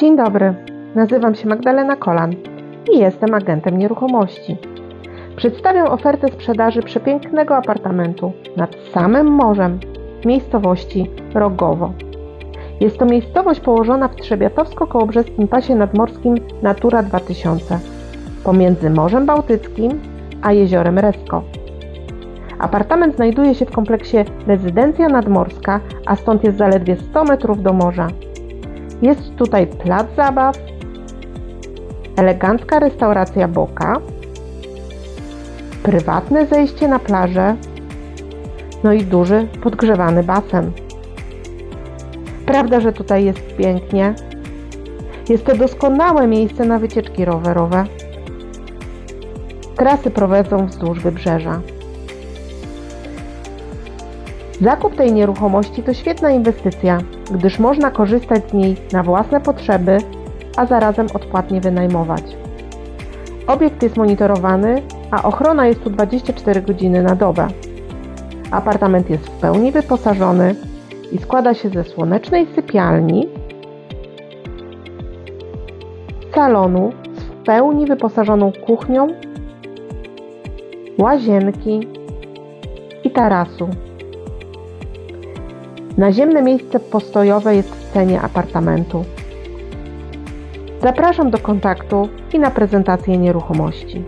Dzień dobry, nazywam się Magdalena Kolan i jestem agentem nieruchomości. Przedstawiam ofertę sprzedaży przepięknego apartamentu nad samym morzem w miejscowości Rogowo. Jest to miejscowość położona w Trzebiatowsko-Kołobrzeskim Pasie Nadmorskim Natura 2000 pomiędzy Morzem Bałtyckim a jeziorem Resko. Apartament znajduje się w kompleksie rezydencja nadmorska, a stąd jest zaledwie 100 metrów do morza. Jest tutaj plac zabaw, elegancka restauracja Boka, prywatne zejście na plażę, no i duży podgrzewany basen. Prawda, że tutaj jest pięknie? Jest to doskonałe miejsce na wycieczki rowerowe. Trasy prowadzą wzdłuż wybrzeża. Zakup tej nieruchomości to świetna inwestycja, gdyż można korzystać z niej na własne potrzeby, a zarazem odpłatnie wynajmować. Obiekt jest monitorowany, a ochrona jest tu 24 godziny na dobę. Apartament jest w pełni wyposażony i składa się ze słonecznej sypialni, salonu z w pełni wyposażoną kuchnią, łazienki i tarasu. Naziemne miejsce postojowe jest w cenie apartamentu. Zapraszam do kontaktu i na prezentację nieruchomości.